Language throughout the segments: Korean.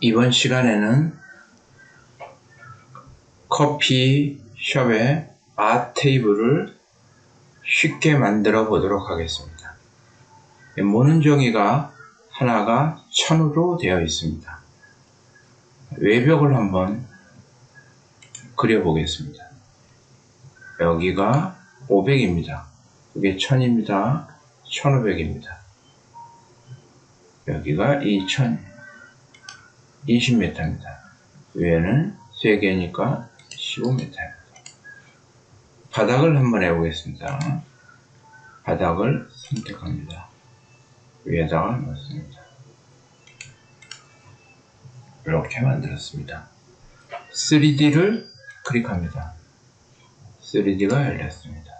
이번 시간에는 커피숍의 아 테이블을 쉽게 만들어 보도록 하겠습니다. 모는 종이가 하나가 천으로 되어 있습니다. 외벽을 한번 그려 보겠습니다. 여기가 500입니다. 이게 1000입니다. 1500입니다. 여기가 2000, 20m입니다. 위에는 3개니까 15m입니다. 바닥을 한번 해보겠습니다. 바닥을 선택합니다. 위에다가 넣습니다. 이렇게 만들었습니다. 3D를 클릭합니다. 3D가 열렸습니다.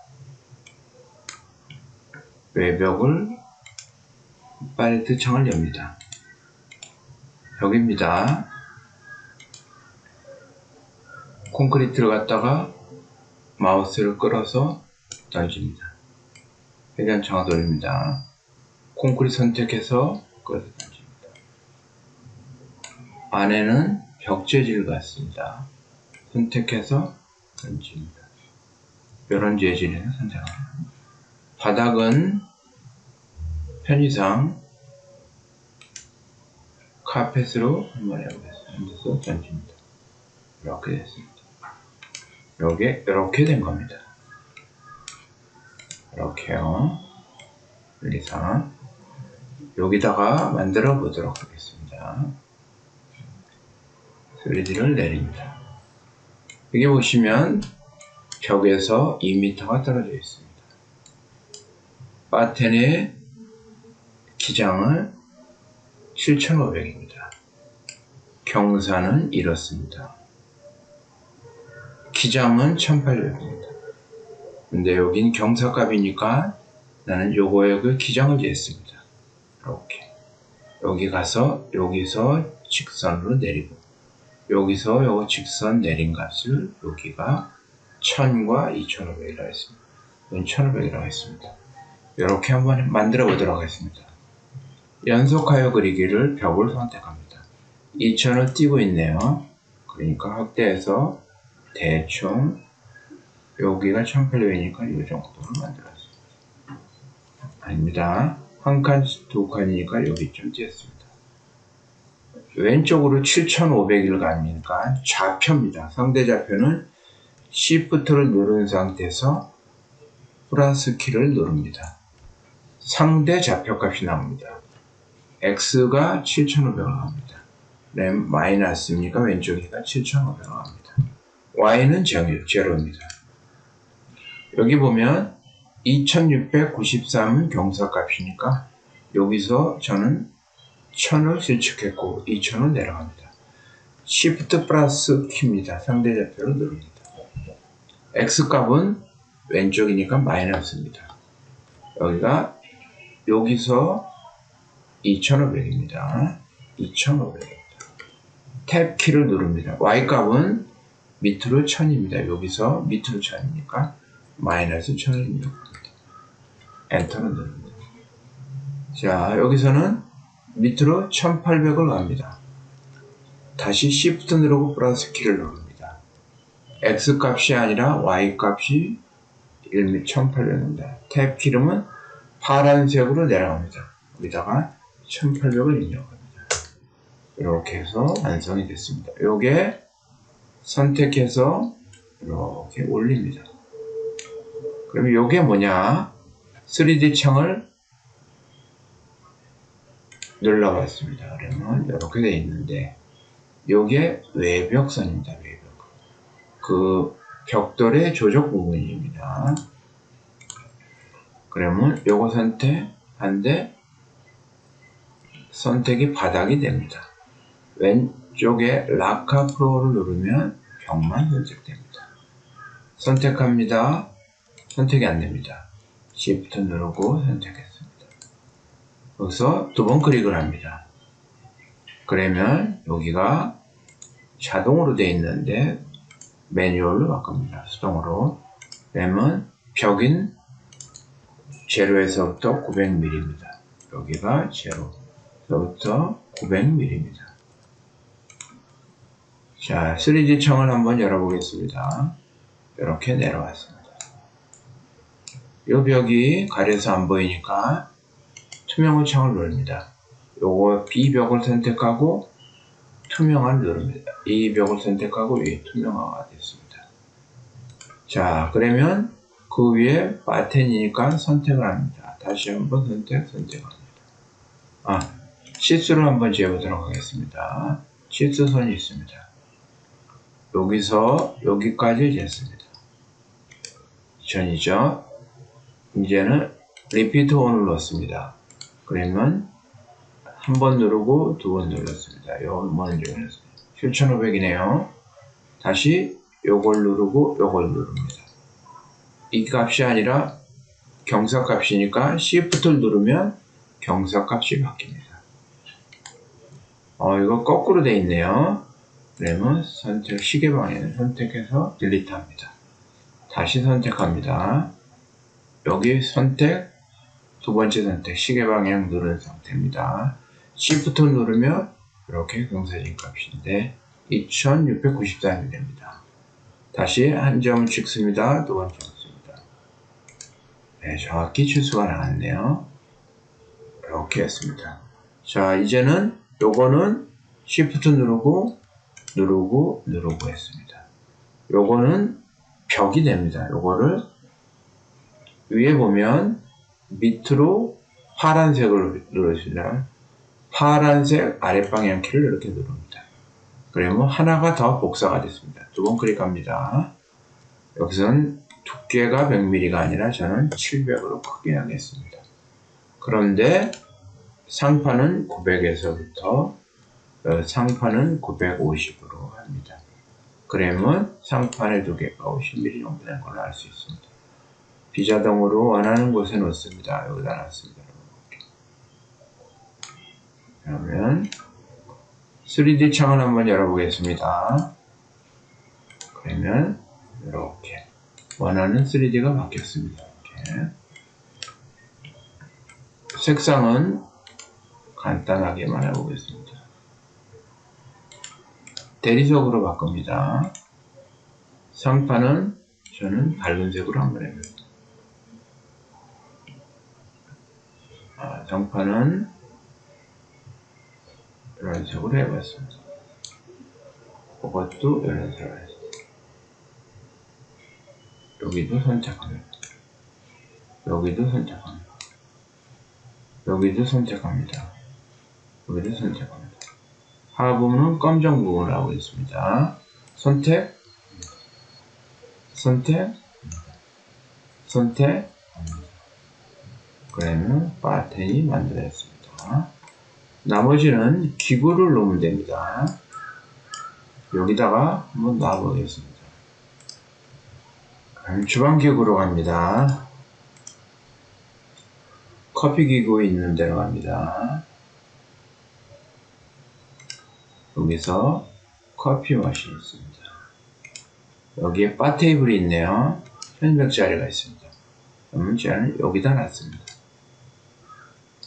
외벽을 팔레트 창을 엽니다. 여기입니다. 콘크리트를 갖다가 마우스를 끌어서 던집니다. 회전창을 돌립니다. 콘크리트 선택해서 끌어서 던집니다. 안에는 벽재질 같습니다. 선택해서 던집니다. 이런 재질에서 선택합니다. 바닥은 편의상 카펫으로 한번 해보겠습니다. 던집니다. 이렇게 됐습니다. 요게 이렇게 된 겁니다. 이렇게요. 1, 2, 3 여기다가 만들어 보도록 하겠습니다. 3D를 내립니다. 여기 보시면 벽에서 2m가 떨어져 있습니다. 바텐의 기장은 7,500입니다. 경사는 이렇습니다. 기장은 1800입니다. 근데 여긴 경사값이니까 나는 요거에 그 기장을 쟀습니다. 이렇게. 여기 가서 여기서 직선으로 내리고 여기서 요거 직선 내린 값을 여기가 1000과 2500이라고 했습니다. 이건 1500이라고 했습니다. 이렇게 한번 만들어 보도록 하겠습니다. 연속하여 그리기를 벽을 선택합니다. 2000을 띄고 있네요. 그러니까 확대해서 대충 여기가 1800이니까 이 정도를 만들었습니다. 아닙니다. 한 칸, 두 칸이니까 여기쯤 띄었습니다. 왼쪽으로 7500을 가니까 좌표입니다. 상대 좌표는 Shift를 누른 상태에서 플러스 키를 누릅니다. 상대 좌표값이 나옵니다. X가 7500을 합니다. 램 마이너스입니까? 왼쪽이니까 7500을 합니다. Y는 제로입니다. 여기 보면 2693은 경사값이니까 여기서 저는 1000을 실측했고 2000을 내려갑니다. Shift 플러스 키입니다. 상대 좌표를 누릅니다. X값은 왼쪽이니까 마이너스입니다. 여기가 여기서 2500입니다. 2500입니다. 탭 키를 누릅니다. Y값은 밑으로 1000입니다. 여기서 밑으로 1000이니까 마이너스 1000을 입력합니다. 엔터를 누릅니다. 자, 여기서는 밑으로 1800을 갑니다. 다시 Shift 누르고 플러스 키를 누릅니다. X 값이 아니라 Y 값이 1m 1800입니다. 탭 키름은 파란색으로 내려갑니다. 여기다가 1800을 입력합니다. 이렇게 해서 완성이 됐습니다. 요게 선택해서 이렇게 올립니다. 그러면 요게 뭐냐? 3D 창을 눌러봤습니다. 그러면 이렇게 되어 있는데 요게 외벽선입니다. 외벽. 그 벽돌의 조적 부분입니다. 그러면 요거 선택한데 선택이 바닥이 됩니다. 왼쪽에 라카 프로를 누르면 벽만 선택됩니다. 선택합니다. 선택이 안됩니다. Shift 누르고 선택했습니다. 여기서 두 번 클릭을 합니다. 그러면 여기가 자동으로 되어 있는데 매뉴얼로 바꿉니다. 수동으로. 그러면 벽인 제로에서부터 900mm입니다. 여기가 제로 부터 900mm입니다. 자, 3D 창을 한번 열어보겠습니다. 이렇게 내려왔습니다. 이 벽이 가려서 안 보이니까 투명한 창을 누릅니다. 요거 B벽을 선택하고 투명한 누릅니다. 이 벽을 선택하고 이 투명화가 됐습니다. 자, 그러면 그 위에 바텐이니까 선택을 합니다. 다시 한번 선택, 선택합니다. 아, 치수를 한번 재보도록 하겠습니다. 치수선이 있습니다. 여기서 여기까지 쟀습니다. 전이죠. 이제는 리피트 온을 넣습니다. 그러면 한 번 누르고 두 번 눌렀습니다. 요걸 먼저 눌렀습니다. 7500이네요. 다시 요걸 누르고 요걸 누릅니다. 이 값이 아니라 경사 값이니까 Shift를 누르면 경사 값이 바뀝니다. 어, 이거 거꾸로 돼 있네요. 그러면 선택, 시계 방향을 선택해서 딜리트 합니다. 다시 선택합니다. 여기 선택, 두 번째 선택, 시계 방향 누른 상태입니다. Shift 누르면 이렇게 경사진 값인데 2694이 됩니다. 다시 한 점을 찍습니다. 두 번째 찍습니다. 네, 정확히 추수가 나왔네요. 이렇게 했습니다. 자, 이제는 요거는 Shift 누르고 누르고 누르고 했습니다. 요거는 벽이 됩니다. 요거를 위에 보면 밑으로 파란색을 누르시면 파란색 아랫방향 키를 이렇게 누릅니다. 그러면 하나가 더 복사가 됐습니다. 두 번 클릭합니다. 여기서는 두께가 100mm가 아니라 저는 700으로 크게 하겠습니다. 그런데 상판은 900에서부터 어, 상판은 950으로 합니다. 그러면 상판의 두께가 50mm 정도 되는 걸로 알 수 있습니다. 비자동으로 원하는 곳에 놓습니다. 여기다 놨습니다. 그러면 3D 창을 한번 열어보겠습니다. 그러면 이렇게 원하는 3D가 바뀌었습니다. 이렇게. 색상은 간단하게만 해보겠습니다. 대리석으로 바꿉니다. 상판은 저는 밝은 색으로 한번 해봅니다. 아, 상판은 이런 식으로 해봤습니다. 그것도 이런 식으로 했습니다. 여기도 선택합니다. 여기도 선택합니다. 여기도 선택합니다. 여기도 선택합니다. 하부는 검정 부분을 하고 있습니다. 선택, 선택, 선택, 그러면 바텐이 만들어졌습니다. 나머지는 기구를 놓으면 됩니다. 여기다가 한번 놔보겠습니다. 주방기구로 갑니다. 커피기구 있는 데로 갑니다. 여기서 커피 머신이 있습니다. 여기에 바 테이블이 있네요. 현벽 자리가 있습니다. 그러면 저는 여기다 놨습니다.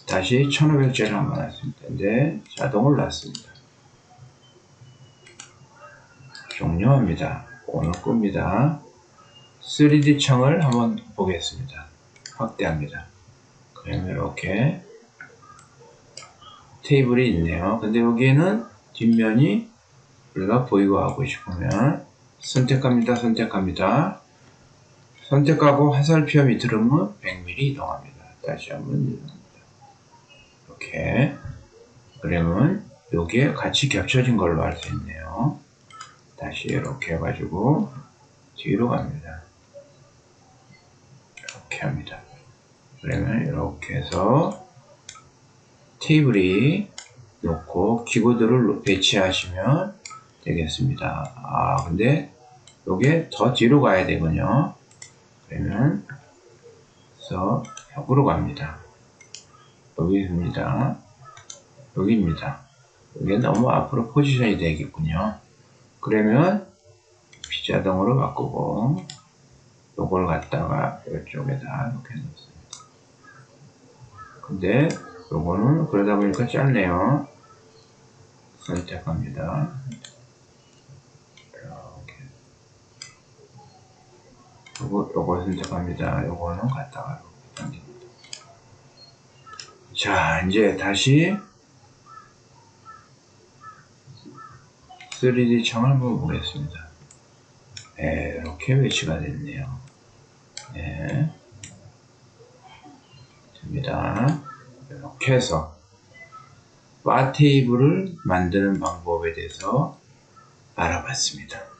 다시 1500짜리 한번 놨습니다. 근데 자동을 놨습니다. 종료합니다. 오늘 끕니다. 3D 창을 한번 보겠습니다. 확대합니다. 그러면 이렇게 테이블이 있네요. 근데 여기에는 뒷면이 우리가 보이고 하고 싶으면 선택합니다. 선택합니다. 선택하고 화살표 밑으로 100mm 이동합니다. 다시 한번 이동합니다. 이렇게 그러면 여기에 같이 겹쳐진 걸로 알 수 있네요. 다시 이렇게 해가지고 뒤로 갑니다. 이렇게 합니다. 그러면 이렇게 해서 테이블이 놓고 기구들을 배치하시면 되겠습니다. 아 근데 이게 더 뒤로 가야 되군요. 그러면 그래서 벽으로 갑니다. 여기 있습니다. 여기입니다. 여기 너무 앞으로 포지션이 되겠군요. 그러면 비자동으로 바꾸고 요걸 갖다가 이쪽에다 이렇게 넣습니다. 근데 요거는 그러다 보니까 짧네요. 선택합니다. 이렇게. 요거, 요거 선택합니다. 요거는 갖다가 당깁니다. 자, 이제 다시 3D 창을 보겠습니다. 네, 이렇게 외치가 됐네요. 네. 됩니다. 이렇게 해서 바 테이블을 만드는 방법에 대해서 알아봤습니다.